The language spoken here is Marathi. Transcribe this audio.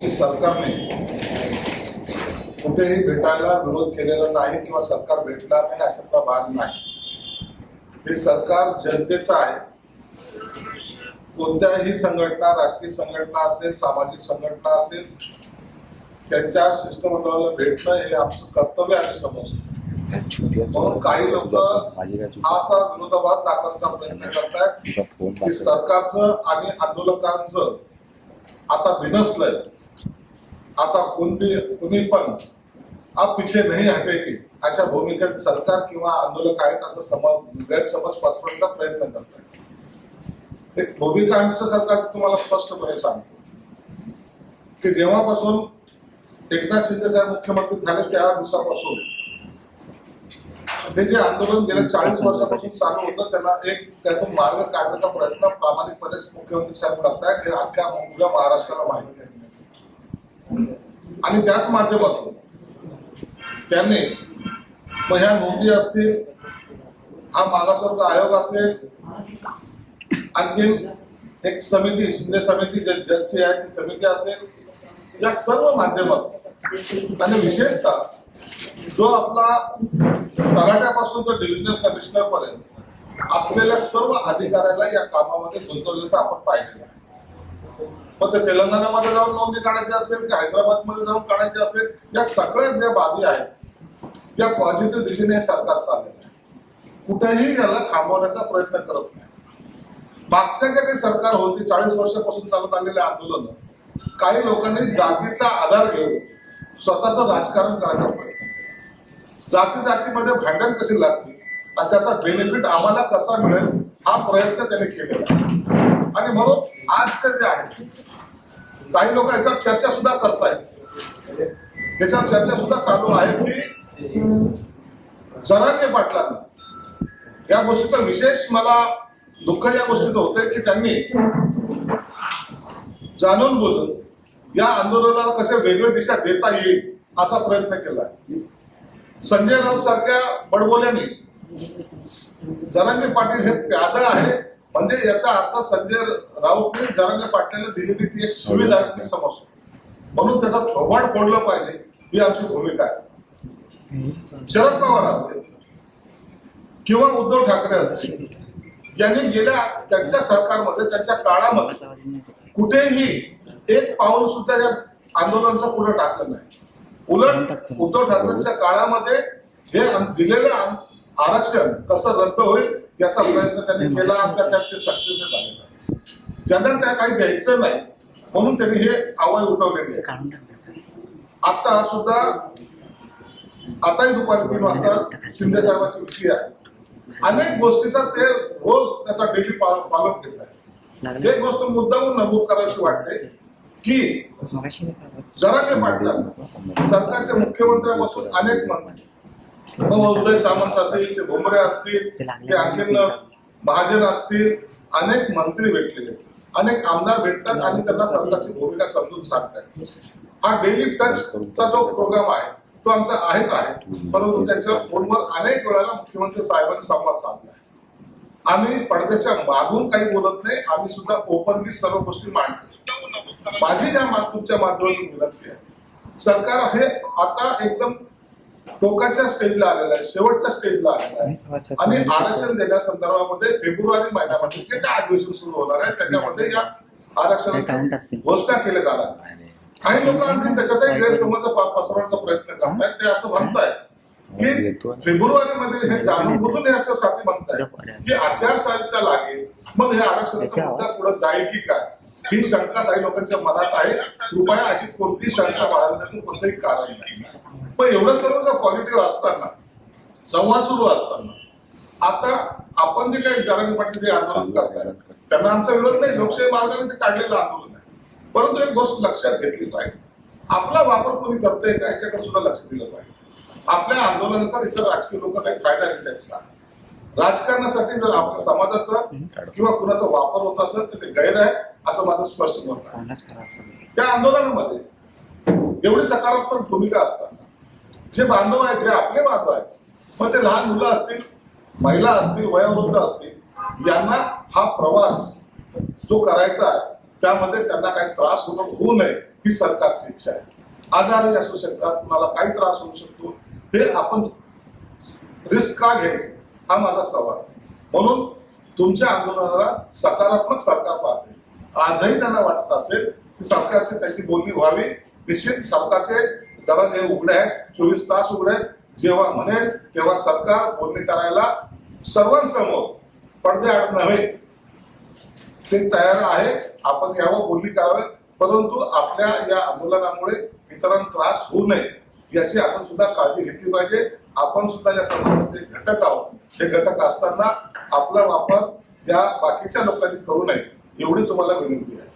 सरकारने कुठेही भेटायला विरोध केलेला नाही किंवा सरकार भेटणार नाही अशातला भाग नाही. हे सरकार जनतेचं आहे. कोणत्याही संघटना राजकीय संघटना असेल सामाजिक संघटना असेल त्यांच्या शिष्टमंडळाला भेटणं हे आमचं कर्तव्य आम्ही समजतो. म्हणून काही लोक हा असा विरोधाभास दाखवण्याचा प्रयत्न करतायत की सरकारचं आणि आंदोलकांचं आता बिनसलंय. आता कोणी कुणी पण आप पीछे नाही हटेगी अशा भूमिकेत सरकार किंवा आंदोलक आहेत असं समज गैरसमज पसरवण्याचा प्रयत्न करतात एक भूमिका आमचं सरकार तुम्हाला स्पष्टपणे सांगतो. की जेव्हापासून एकनाथ शिंदे साहेब मुख्यमंत्री झाले त्या दिवसापासून हे जे आंदोलन गेल्या चाळीस वर्षापासून चालू होतं त्याला एक त्यातून मार्ग काढण्याचा प्रयत्न प्रामाणिकपणे मुख्यमंत्री साहेब करतायत हे अख्ख्या उद्या महाराष्ट्राला माहिती आहे. आणि त्याच माध्यमातून त्यांनी मग ह्या नोंदी असतील हा मागासवर्ग आयोग असेल आणखीन एक समिती शिंदे समिती ज्या- ज्यांची आहे ती समिती असेल या सर्व माध्यमात आणि विशेषतः जो आपला तलाट्यापासून तो डिव्हिजनल कमिशनर पर्यंत असलेल्या सर्व अधिकाऱ्याला या कामामध्ये गुंतवल्याचं आपण पाहिलेलं आहे. मग ते तेलंगणामध्ये जाऊन नोंदी काढायची असेल की हैदराबादमध्ये जाऊन काढायची असेल या सगळ्या ज्या बाबी आहेत या पॉझिटिव्ह दिशेने सरकार चाललेलं आहे कुठेही याला थांबवण्याचा प्रयत्न करत नाही. मागच्या ज्या काही सरकार होती चाळीस वर्षापासून चालत आलेले आंदोलन काही लोकांनी जातीचा आधार घेऊन स्वतःच राजकारण करायचा प्रयत्न जाती जातीमध्ये भांडण कशी लागतील आणि त्याचा बेनिफिट आम्हाला कसा मिळेल हा प्रयत्न त्याने केलेला आणि म्हणून आश्चर्य आहे काही लोक याच्यावर चर्चा सुद्धा करतायत. त्याच्यावर चर्चा सुद्धा चालू आहे. की जरांगे पाटलांना या गोष्टीचा विशेष मला दुःख या गोष्टीचं होतंय की त्यांनी जाणून बोलून या आंदोलनाला कशा वेगळ्या दिशा देता येईल असा प्रयत्न केला. संजय राऊत सारख्या बडबोल्यांनी जरांगे पाटील हे प्यादा आहे. म्हणजे याचा अर्थ संजय राऊतने जरांगे पाटलाला दिलेली ती एक सुविधा मी समजतो म्हणून त्याचा थोबाड फोडलं पाहिजे ही आमची भूमिका आहे. शरद पवार असतील किंवा उद्धव ठाकरे असतील यांनी गेल्या त्यांच्या सरकारमध्ये त्यांच्या काळामध्ये कुठेही एक पाऊल सुद्धा या आंदोलनाचं पुढे टाकलं नाही. उलट उद्धव ठाकरेंच्या काळामध्ये हे दिलेलं आरक्षण कसं रद्द होईल याचा प्रयत्न त्यांनी केला आणि त्या- त्यात ते सक्सेस झालेलं आहे. ज्यांना त्या काही द्यायचं नाही म्हणून त्यांनी हे आवाज उठवलेले. आता सुद्धा आताही दुपारी तीन वाजता शिंदे साहेबांची विषय आहे. अनेक गोष्टीचा ते रोज त्याचा डेली फॉलोअप घेत आहे एक गोष्ट मुद्दामून नमूद करावीशी वाटते की जरांगे पाटलांना सरकारच्या मुख्यमंत्र्यापासून अनेक मंत्री उदय सामंत असतील ते भुमरे असतील ते आणखीन महाजन असतील अनेक मंत्री भेटलेले. अनेक आमदार भेटतात आणि त्यांना सरकारची भूमिका समजून सांगतात. हा डेली टचचा जो प्रोग्राम आहे तो आमचा आहेच आहे. परंतु त्यांच्या फोनवर अनेक वेळाला मुख्यमंत्री साहेबांनी संवाद साधला. आम्ही पडद्याच्या मागून काही बोलत नाही आम्ही सुद्धा ओपनली सर्व गोष्टी मांडतो. माझी या तुमच्या माध्यमातून विनंती आहे. सरकार हे आता एकदम टोकाच्या स्टेजला आलेलं आहे शेवटच्या स्टेजला आलेलं आहे. आणि आरक्षण देण्यासंदर्भामध्ये फेब्रुवारी महिन्यामध्ये जे काय अधिवेशन सुरू होणार आहे त्याच्यामध्ये या आरक्षणाची घोषणा केली जाणार. काही लोक आणखी त्याच्यातही गैरसमज पसरवण्याचा प्रयत्न करतायत. ते असं म्हणतायत की फेब्रुवारीमध्ये हे जाणून हे असं साठी म्हणतायत की आचारसंहिता लागेल. मग हे आरक्षणाचा मुद्दा पुढे जाईल की काय? ही शंका काही लोकांच्या मनात आहे. कृपया अशी कोणती शंका बाळगण्याचं कोणतंही कारण नाही. पण एवढं सर्व जर पॉझिटिव्ह असताना संवाद सुरू असताना आता आपण जे काही जरांगी पाटील जे आंदोलन करताय त्यांना आमचा विरोध नाही. लोकशाही मार्गाने ते काढलेलं आंदोलन आहे. परंतु एक गोष्ट लक्षात घेतली पाहिजे. आपला वापर कोणी करतोय का याच्याकडे सुद्धा लक्ष दिलं पाहिजे. आपल्या आंदोलनाचा इतर राजकीय लोक काही फायदा घेतात राजकारणासाठी जर आपल्या समाजाचा किंवा कुणाचा वापर होत असेल तर ते गैर आहे असं माझं स्पष्ट मत आहे. त्या आंदोलनामध्ये एवढी सकारात्मक भूमिका असताना जे बांधव आहेत जे आपले बांधव आहेत मग ते लहान मुलं असतील महिला असतील वयोवृद्ध असतील यांना हा प्रवास जो करायचा आहे त्यामध्ये त्यांना काही त्रास होऊ नये ही सरकारची इच्छा आहे. आजारी असू शकतात कुणाला काही त्रास होऊ शकतो हे आपण रिस्क का घ्यायची? हा माझा सवाल. म्हणून तुमच्या आंदोलनाला सकारात्मक सरकार पाहते. आजही त्यांना वाटत असेल की सरकारची त्यांची बोलणी व्हावी. निश्चित सरकारचे दरवाजे उघडे आहेत चोवीस तास उघडे आहेत. जेव्हा म्हणेल तेव्हा सरकार बोलणी करायला सर्वांसमोर पडदे आड नव्हे ते तयार आहे. आपण यावं बोलणी करावी. परंतु आपल्या या आंदोलनामुळे इतरांना त्रास होऊ नये. याची आपण सुद्धा काळजी घेतली पाहिजे. आपण सुद्धा या समाजाचे घटक आहोत. हे घटक असताना आपला वापर या बाकीच्या लोकांनी करू नये एवढी तुम्हाला विनंती आहे.